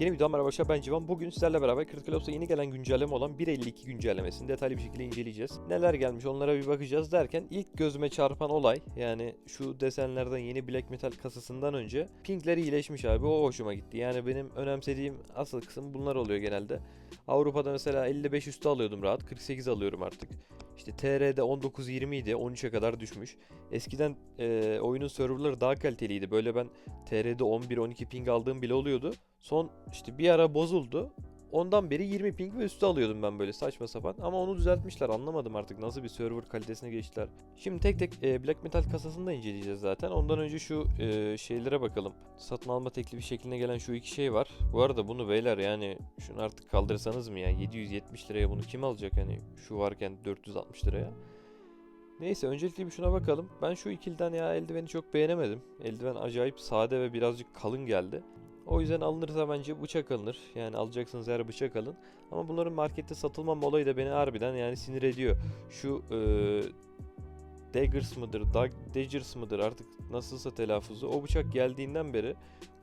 Yeni videodan merhaba arkadaşlar ben Civan. Bugün sizlerle beraber Critical Ops'a yeni gelen güncelleme olan 1.52 güncellemesini detaylı bir şekilde inceleyeceğiz. Neler gelmiş onlara bir bakacağız derken ilk gözüme çarpan olay yani şu desenlerden yeni Black Metal kasasından önce pinkleri iyileşmiş abi o hoşuma gitti. Yani benim önemsediğim asıl kısım bunlar oluyor genelde. Avrupa'da mesela 55 üstü alıyordum rahat 48 alıyorum artık. İşte TR'de 19-20 idi 13'e kadar düşmüş. Eskiden e, oyunun serverları daha kaliteliydi. Böyle ben TR'de 11-12 ping aldığım bile oluyordu. Son işte bir ara bozuldu. Ondan beri 20 ping ve üstü alıyordum ben böyle saçma sapan. Ama onu düzeltmişler anlamadım artık nasıl bir server kalitesine geçtiler. Şimdi tek tek e, Black Metal kasasını da inceleyeceğiz zaten. Ondan önce şu e, şeylere bakalım. Satın alma teklifi şekline gelen şu iki şey var. Bu arada bunu beyler yani şunu artık kaldırsanız mı ya 770 liraya bunu kim alacak hani şu varken 460 liraya. Neyse öncelikle bir şuna bakalım. Ben şu ikiliden ya eldiveni çok beğenemedim. Eldiven acayip sade ve birazcık kalın geldi. O yüzden alınırsa bence bıçak alınır. Yani alacaksınız eğer bıçak alın. Ama bunların markette satılma olayı da beni harbiden yani sinir ediyor. Şu eee Daggers mıdır, Dag Daggers mıdır artık nasılsa telaffuzu. O bıçak geldiğinden beri,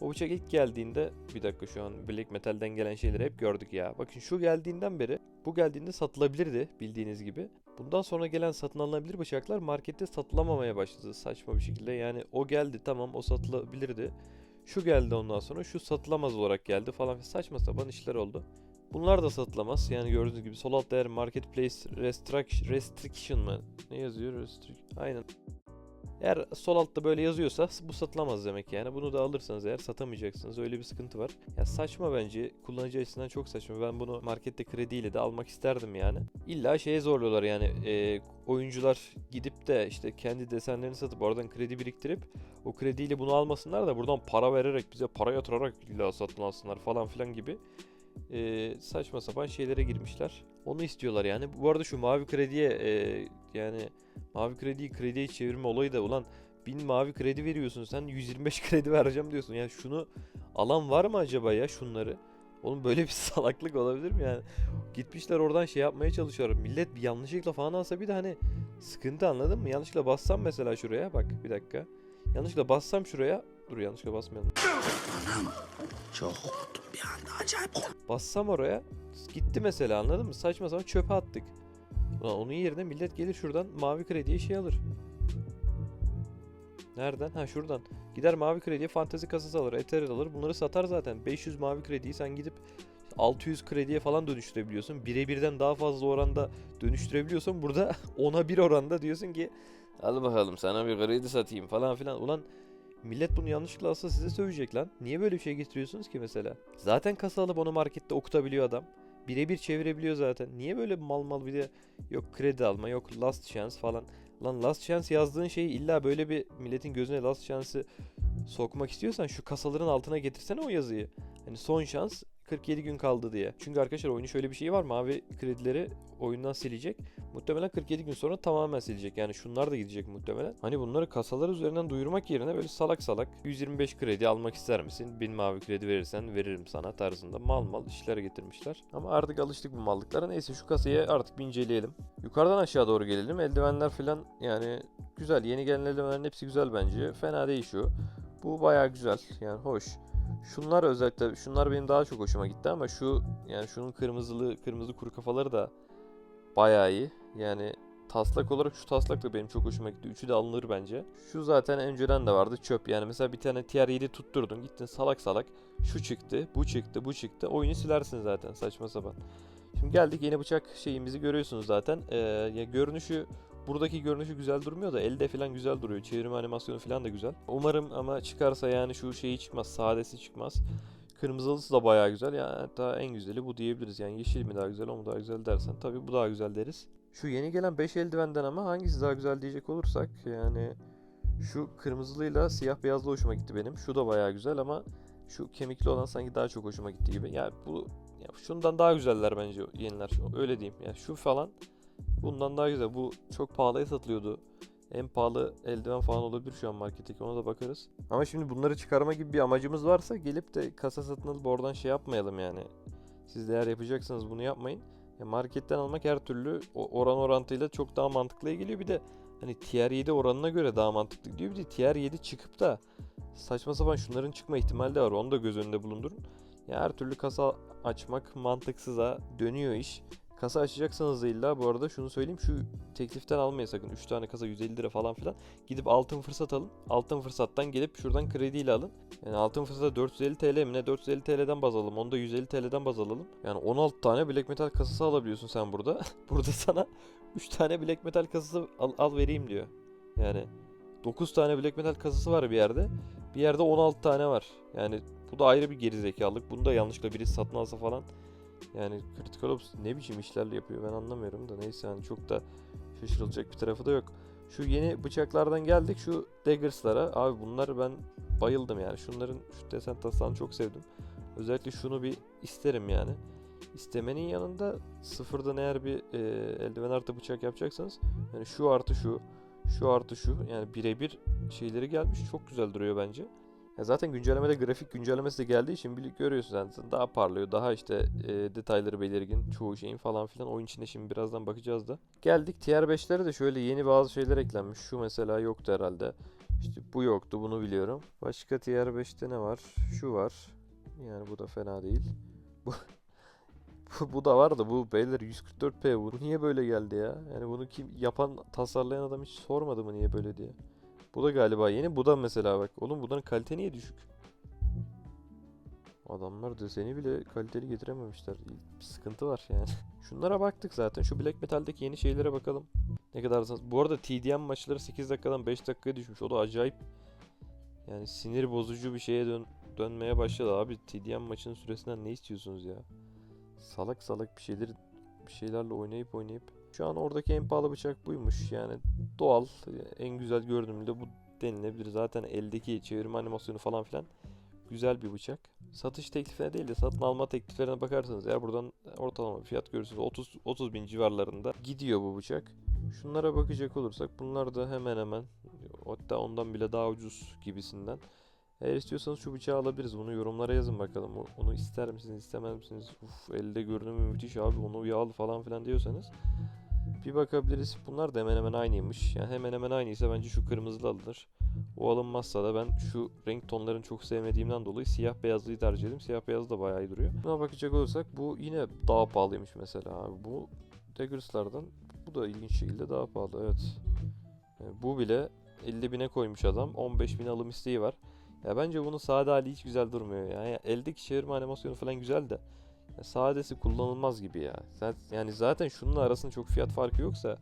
o bıçak ilk geldiğinde, bir dakika şu an Black Metal'den gelen şeyleri hep gördük ya. Bakın şu geldiğinden beri, bu geldiğinde satılabilirdi bildiğiniz gibi. Bundan sonra gelen satın alınabilir bıçaklar markette satılamamaya başladı saçma bir şekilde. Yani o geldi tamam o satılabilirdi. Şu geldi ondan sonra şu satılamaz olarak geldi falan saçma sapan işler oldu. Bunlar da satılamaz. Yani gördüğünüz gibi sol altta eğer Marketplace Restriction, Restriction mı? Ne yazıyor? Restrict. Aynen. Eğer sol altta böyle yazıyorsa bu satılamaz demek yani. Bunu da alırsanız eğer satamayacaksınız. Öyle bir sıkıntı var. Ya saçma bence. Kullanıcı açısından çok saçma. Ben bunu markette krediyle de almak isterdim yani. İlla şeye zorluyorlar yani. e, oyuncular gidip de işte kendi desenlerini satıp oradan kredi biriktirip o krediyle bunu almasınlar da buradan para vererek bize para yatırarak illa satın alsınlar falan filan gibi e, saçma sapan şeylere girmişler. Onu istiyorlar yani. Bu arada şu mavi krediye e, yani mavi krediyi krediye çevirme olayı da ulan 1000 mavi kredi veriyorsun sen 125 kredi vereceğim diyorsun. Yani şunu alan var mı acaba ya şunları? Oğlum böyle bir salaklık olabilir mi yani? Gitmişler oradan şey yapmaya çalışıyorlar. Millet bir yanlışlıkla falan alsa bir de hani sıkıntı anladın mı? Yanlışlıkla bassam mesela şuraya bak bir dakika. Yanlışlıkla bassam şuraya. Dur yanlışlıkla basmayalım. Çok korktum bir anda acayip korktum. Bassam oraya gitti mesela anladın mı? Saçma sapan çöpe attık. Ulan onun yerine millet gelir şuradan mavi krediye şey alır. Nereden? Ha şuradan. Gider mavi krediye fantezi kasası alır, Ether alır. Bunları satar zaten. 500 mavi krediyi sen gidip 600 krediye falan dönüştürebiliyorsun. Birebirden daha fazla oranda dönüştürebiliyorsan burada 10'a 1 oranda diyorsun ki al bakalım sana bir kredi satayım falan filan. Ulan Millet bunu yanlışlıkla alsa size sövecek lan. Niye böyle bir şey getiriyorsunuz ki mesela? Zaten kasa alıp onu markette okutabiliyor adam. Birebir çevirebiliyor zaten. Niye böyle mal mal bir de yok kredi alma yok last chance falan. Lan last chance yazdığın şeyi illa böyle bir milletin gözüne last chance'ı sokmak istiyorsan şu kasaların altına getirsene o yazıyı. Hani son şans 47 gün kaldı diye. Çünkü arkadaşlar oyunun şöyle bir şeyi var. Mavi kredileri oyundan silecek. Muhtemelen 47 gün sonra tamamen silecek. Yani şunlar da gidecek muhtemelen. Hani bunları kasalar üzerinden duyurmak yerine böyle salak salak 125 kredi almak ister misin? 1000 mavi kredi verirsen veririm sana tarzında mal mal işler getirmişler. Ama artık alıştık bu mallıklara. Neyse şu kasayı artık bir inceleyelim. Yukarıdan aşağı doğru gelelim. Eldivenler falan yani güzel. Yeni gelen eldivenlerin hepsi güzel bence. Fena değil şu. Bu bayağı güzel. Yani hoş. Şunlar özellikle şunlar benim daha çok hoşuma gitti ama şu yani şunun kırmızılı kırmızı kuru kafaları da bayağı iyi. Yani taslak olarak şu taslak da benim çok hoşuma gitti. Üçü de alınır bence. Şu zaten önceden de vardı çöp. Yani mesela bir tane TR7 tutturdun gittin salak salak. Şu çıktı, bu çıktı, bu çıktı. Oyunu silersin zaten saçma sapan. Şimdi geldik yeni bıçak şeyimizi görüyorsunuz zaten. Ee, ya görünüşü buradaki görünüşü güzel durmuyor da elde falan güzel duruyor. Çevirme animasyonu falan da güzel. Umarım ama çıkarsa yani şu şeyi çıkmaz, sadesi çıkmaz. Kırmızılısı da bayağı güzel. Yani hatta en güzeli bu diyebiliriz. Yani yeşil mi daha güzel, o mu daha güzel dersen tabii bu daha güzel deriz. Şu yeni gelen 5 eldivenden ama hangisi daha güzel diyecek olursak yani şu kırmızılıyla siyah beyazlı hoşuma gitti benim. Şu da bayağı güzel ama şu kemikli olan sanki daha çok hoşuma gitti gibi. Yani bu ya şundan daha güzeller bence yeniler. Öyle diyeyim. Yani şu falan bundan daha güzel. Bu çok pahalıya satılıyordu. En pahalı eldiven falan olabilir şu an marketteki ona da bakarız. Ama şimdi bunları çıkarma gibi bir amacımız varsa gelip de kasa satın alıp oradan şey yapmayalım yani. Siz de eğer yapacaksanız bunu yapmayın. Ya marketten almak her türlü oran orantıyla çok daha mantıklıya geliyor. Bir de hani tier 7 oranına göre daha mantıklı gidiyor. Bir de tier 7 çıkıp da saçma sapan şunların çıkma ihtimali de var. Onu da göz önünde bulundurun. Ya her türlü kasa açmak mantıksıza dönüyor iş. Kasa açacaksanız da illa bu arada şunu söyleyeyim şu tekliften almayın sakın 3 tane kasa 150 lira falan filan. Gidip altın fırsat alın. Altın fırsattan gelip şuradan krediyle alın. Yani altın fırsata 450 TL mi ne 450 TL'den baz alalım. Onu da 150 TL'den baz alalım. Yani 16 tane black metal kasası alabiliyorsun sen burada. burada sana 3 tane black metal kasası al, al vereyim diyor. Yani 9 tane black metal kasası var bir yerde. Bir yerde 16 tane var. Yani bu da ayrı bir gerizekalılık. Bunu da yanlışlıkla birisi satın alsa falan. Yani Critical Ops ne biçim işler yapıyor ben anlamıyorum da neyse yani çok da şaşırılacak bir tarafı da yok. Şu yeni bıçaklardan geldik şu Daggers'lara. Abi bunlar ben bayıldım yani. Şunların şu desen tasarını çok sevdim. Özellikle şunu bir isterim yani. İstemenin yanında sıfırdan eğer bir e, eldiven artı bıçak yapacaksanız yani şu artı şu, şu artı şu yani birebir şeyleri gelmiş çok güzel duruyor bence. Ya zaten güncellemede grafik güncellemesi de geldiği için bir görüyorsun zaten daha parlıyor. Daha işte e, detayları belirgin çoğu şeyin falan filan. Oyun içinde şimdi birazdan bakacağız da. Geldik tier 5'lere de şöyle yeni bazı şeyler eklenmiş. Şu mesela yoktu herhalde. İşte bu yoktu bunu biliyorum. Başka tier 5'te ne var? Şu var. Yani bu da fena değil. Bu, bu da var da bu beyler 144p bu. Bu niye böyle geldi ya? Yani bunu kim yapan tasarlayan adam hiç sormadı mı niye böyle diye. Bu da galiba yeni. Bu da mesela bak. Oğlum bunların kalite niye düşük? Adamlar deseni bile kaliteli getirememişler. Bir sıkıntı var yani. Şunlara baktık zaten. Şu Black Metal'deki yeni şeylere bakalım. Ne kadar Bu arada TDM maçları 8 dakikadan 5 dakikaya düşmüş. O da acayip. Yani sinir bozucu bir şeye dön dönmeye başladı abi. TDM maçının süresinden ne istiyorsunuz ya? Salak salak bir şeyleri bir şeylerle oynayıp oynayıp. Şu an oradaki en pahalı bıçak buymuş. Yani doğal, en güzel görünümlü de bu denilebilir. Zaten eldeki çevirme animasyonu falan filan güzel bir bıçak. Satış teklifine değil de satın alma tekliflerine bakarsanız eğer buradan ortalama fiyat görürsünüz 30 30 bin civarlarında gidiyor bu bıçak. Şunlara bakacak olursak bunlar da hemen hemen hatta ondan bile daha ucuz gibisinden. Eğer istiyorsanız şu bıçağı alabiliriz. Bunu yorumlara yazın bakalım. Onu ister misiniz, istemez misiniz? Uf, elde görünümü müthiş abi. Onu bir al falan filan diyorsanız bir bakabiliriz. Bunlar da hemen hemen aynıymış. Yani hemen hemen aynıysa bence şu kırmızılı alınır. O alınmazsa da ben şu renk tonlarını çok sevmediğimden dolayı siyah beyazlıyı tercih ettim. Siyah beyaz da bayağı iyi duruyor. Buna bakacak olursak bu yine daha pahalıymış mesela abi. Bu Daggers'lardan bu da ilginç şekilde daha pahalı evet. Yani bu bile 50 bine koymuş adam. 15 bin alım isteği var. Ya bence bunun sade hali hiç güzel durmuyor. Yani eldeki çevirme animasyonu falan güzel de sadesi kullanılmaz gibi ya. Yani zaten şunun arasında çok fiyat farkı yoksa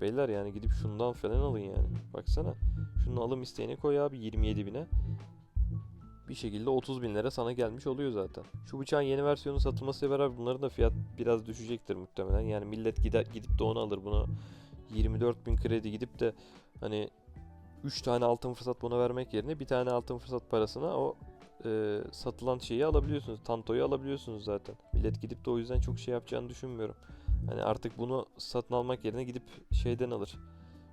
beyler yani gidip şundan falan alın yani. Baksana. Şunun alım isteğini koy abi 27 bine. Bir şekilde 30 binlere sana gelmiş oluyor zaten. Şu bıçağın yeni versiyonu satılmasıyla beraber bunların da fiyat biraz düşecektir muhtemelen. Yani millet gider, gidip de onu alır bunu. 24 bin kredi gidip de hani 3 tane altın fırsat buna vermek yerine bir tane altın fırsat parasına o e, satılan şeyi alabiliyorsunuz. Tantoyu alabiliyorsunuz zaten. Millet gidip de o yüzden çok şey yapacağını düşünmüyorum. Hani artık bunu satın almak yerine gidip şeyden alır.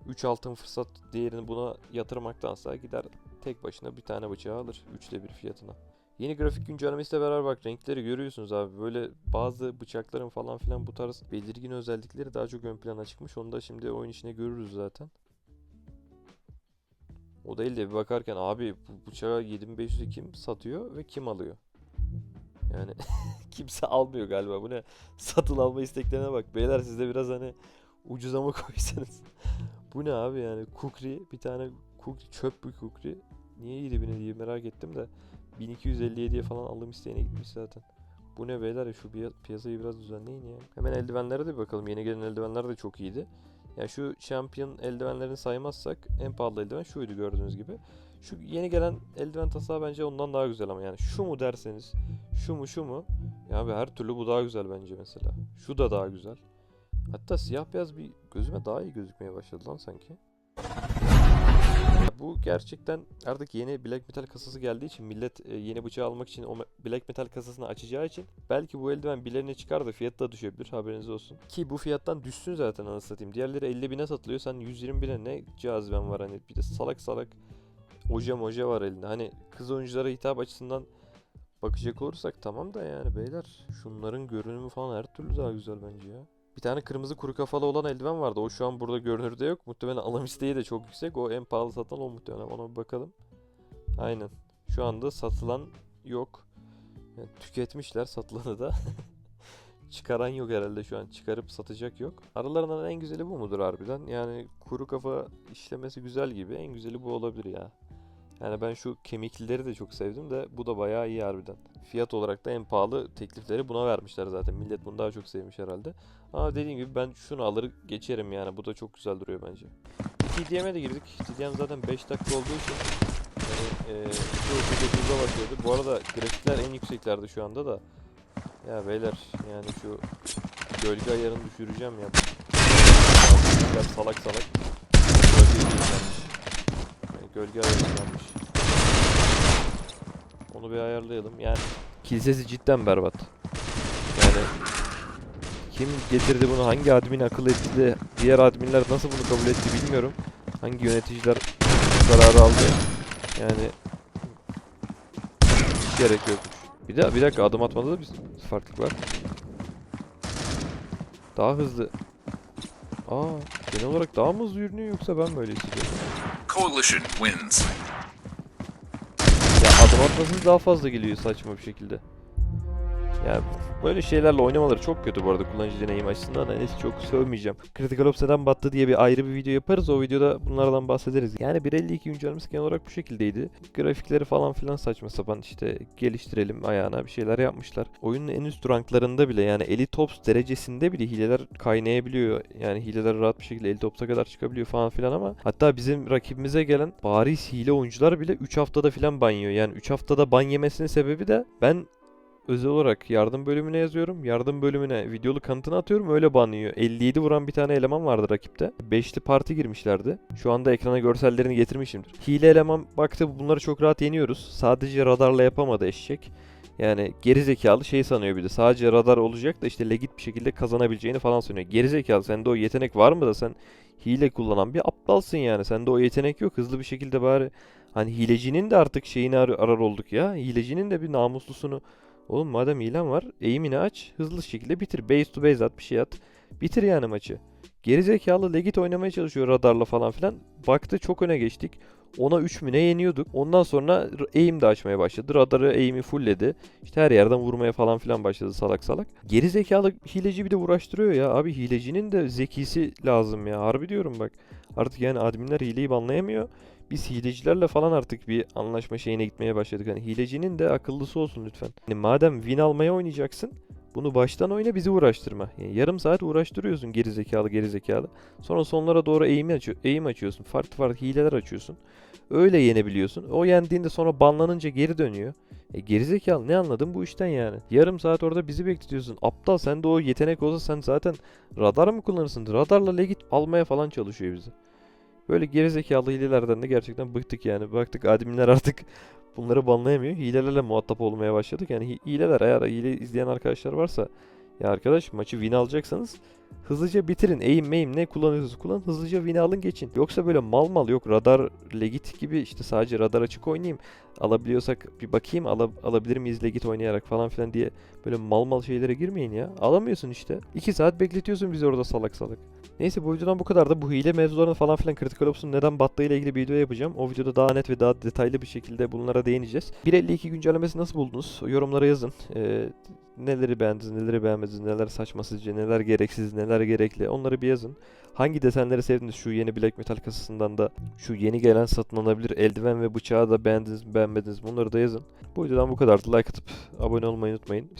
3 altın fırsat değerini buna yatırmaktansa gider tek başına bir tane bıçağı alır. 3'te bir fiyatına. Yeni grafik güncellemesiyle beraber bak renkleri görüyorsunuz abi. Böyle bazı bıçakların falan filan bu tarz belirgin özellikleri daha çok ön plana çıkmış. Onu da şimdi oyun içine görürüz zaten. O değil de bir bakarken abi bu bıçağı 7500'e kim satıyor ve kim alıyor? Yani kimse almıyor galiba. Bu ne? Satın alma isteklerine bak. Beyler siz de biraz hani ucuza mı koysanız? bu ne abi yani? Kukri bir tane kukri çöp bir kukri. Niye 7000'e diye merak ettim de 1257'ye falan alım isteğine gitmiş zaten. Bu ne beyler şu piya- piyasayı biraz düzenleyin ya. Hemen eldivenlere de bakalım. Yeni gelen eldivenler de çok iyiydi. Ya şu Champion eldivenlerini saymazsak en pahalı eldiven şuydu gördüğünüz gibi. Şu yeni gelen eldiven taslağı bence ondan daha güzel ama yani şu mu derseniz şu mu şu mu ya abi her türlü bu daha güzel bence mesela. Şu da daha güzel. Hatta siyah beyaz bir gözüme daha iyi gözükmeye başladı lan sanki. Bu gerçekten artık yeni Black Metal kasası geldiği için millet e, yeni bıçağı almak için o Black Metal kasasını açacağı için belki bu eldiven birilerine çıkar da fiyatı da düşebilir haberiniz olsun. Ki bu fiyattan düşsün zaten anasını satayım. Diğerleri 50 bine satılıyor sen 120 bine ne caziben var hani bir de salak salak oje moje var elinde. Hani kız oyunculara hitap açısından bakacak olursak tamam da yani beyler şunların görünümü falan her türlü daha güzel bence ya. Bir tane kırmızı kuru kafalı olan eldiven vardı. O şu an burada görünürde yok. Muhtemelen alım isteği de çok yüksek. O en pahalı satılan o muhtemelen. Ona bir bakalım. Aynen. Şu anda satılan yok. Yani tüketmişler satılanı da. Çıkaran yok herhalde şu an. Çıkarıp satacak yok. Aralarından en güzeli bu mudur harbiden? Yani kuru kafa işlemesi güzel gibi. En güzeli bu olabilir ya. Yani ben şu kemiklileri de çok sevdim de bu da bayağı iyi harbiden. Fiyat olarak da en pahalı teklifleri buna vermişler zaten. Millet bunu daha çok sevmiş herhalde. Ama dediğim gibi ben şunu alır geçerim yani. Bu da çok güzel duruyor bence. TDM'e de girdik. TDM zaten 5 dakika olduğu için yani, e, 2.39'a bakıyordu. Bu arada grafikler en yükseklerde şu anda da. Ya beyler yani şu gölge ayarını düşüreceğim ya. Salak salak. Gölge ayarlanmış. Onu bir ayarlayalım. Yani kilisesi cidden berbat. Yani kim getirdi bunu? Hangi admin akıl etti de diğer adminler nasıl bunu kabul etti bilmiyorum. Hangi yöneticiler kararı aldı? Yani hiç gerek yokmuş. Bir de bir dakika adım atmada da bir farklılık var. Daha hızlı. Aa, genel olarak daha mı hızlı yürünüyor yoksa ben mi öyle hissediyorum? Coalition wins. Ya adım atması daha fazla geliyor saçma bir şekilde. Ya böyle şeylerle oynamaları çok kötü bu arada kullanıcı deneyim açısından da neyse çok sövmeyeceğim. Critical Ops neden battı diye bir ayrı bir video yaparız. O videoda bunlardan bahsederiz. Yani 1.52 güncellemesi genel olarak bu şekildeydi. Grafikleri falan filan saçma sapan işte geliştirelim ayağına bir şeyler yapmışlar. Oyunun en üst ranklarında bile yani Elite Ops derecesinde bile hileler kaynayabiliyor. Yani hileler rahat bir şekilde Elite Ops'a kadar çıkabiliyor falan filan ama hatta bizim rakibimize gelen bariz hile oyuncular bile 3 haftada filan ban yiyor. Yani 3 haftada ban yemesinin sebebi de ben özel olarak yardım bölümüne yazıyorum. Yardım bölümüne videolu kanıtını atıyorum öyle banlıyor. 57 vuran bir tane eleman vardı rakipte. 5'li parti girmişlerdi. Şu anda ekrana görsellerini getirmişimdir. Hile eleman baktı bunları çok rahat yeniyoruz. Sadece radarla yapamadı eşek. Yani geri zekalı şey sanıyor bir de. Sadece radar olacak da işte legit bir şekilde kazanabileceğini falan sanıyor. Geri zekalı sende o yetenek var mı da sen hile kullanan bir aptalsın yani. Sende o yetenek yok. Hızlı bir şekilde bari hani hilecinin de artık şeyini ar- arar olduk ya. Hilecinin de bir namuslusunu Oğlum madem hilen var eğimini aç hızlı şekilde bitir. Base to base at bir şey at. Bitir yani maçı. Gerizekalı legit oynamaya çalışıyor radarla falan filan. Baktı çok öne geçtik. Ona 3 mü ne yeniyorduk. Ondan sonra eğim de açmaya başladı. Radarı eğimi fullledi. İşte her yerden vurmaya falan filan başladı salak salak. Gerizekalı hileci bir de uğraştırıyor ya. Abi hilecinin de zekisi lazım ya. Harbi diyorum bak. Artık yani adminler hileyi banlayamıyor. Biz hilecilerle falan artık bir anlaşma şeyine gitmeye başladık. Hani hilecinin de akıllısı olsun lütfen. Hani madem win almaya oynayacaksın bunu baştan oyna bizi uğraştırma. Yani yarım saat uğraştırıyorsun gerizekalı gerizekalı. Sonra sonlara doğru eğim, açıyor, eğim açıyorsun. Farklı farklı hileler açıyorsun. Öyle yenebiliyorsun. O yendiğinde sonra banlanınca geri dönüyor. E gerizekalı ne anladın bu işten yani? Yarım saat orada bizi bekletiyorsun. Aptal sende o yetenek olsa sen zaten radar mı kullanırsın? Radarla legit almaya falan çalışıyor bizi. Böyle gerizekalı hilelerden de gerçekten bıktık yani. Baktık adminler artık bunları banlayamıyor. Hilelerle muhatap olmaya başladık. Yani hi- hileler eğer hile izleyen arkadaşlar varsa ya arkadaş maçı win alacaksanız hızlıca bitirin. Eğim meyim ne kullanıyorsunuz kullanın. Hızlıca win alın geçin. Yoksa böyle mal mal yok radar legit gibi işte sadece radar açık oynayayım. Alabiliyorsak bir bakayım ala- alabilir miyiz legit oynayarak falan filan diye böyle mal mal şeylere girmeyin ya. Alamıyorsun işte. 2 saat bekletiyorsun bizi orada salak salak. Neyse bu videodan bu kadar da bu hile mevzularını falan filan Critical Ops'un neden battığıyla ilgili bir video yapacağım. O videoda daha net ve daha detaylı bir şekilde bunlara değineceğiz. 1.52 güncellemesi nasıl buldunuz? Yorumlara yazın. Ee, neleri beğendiniz, neleri beğenmediniz, neler saçma sizce, neler gereksiz, neler gerekli onları bir yazın. Hangi desenleri sevdiniz şu yeni Black Metal kasasından da şu yeni gelen satın alınabilir eldiven ve bıçağı da beğendiniz mi beğenmediniz bunları da yazın. Bu videodan bu kadardı. Like atıp abone olmayı unutmayın. Bir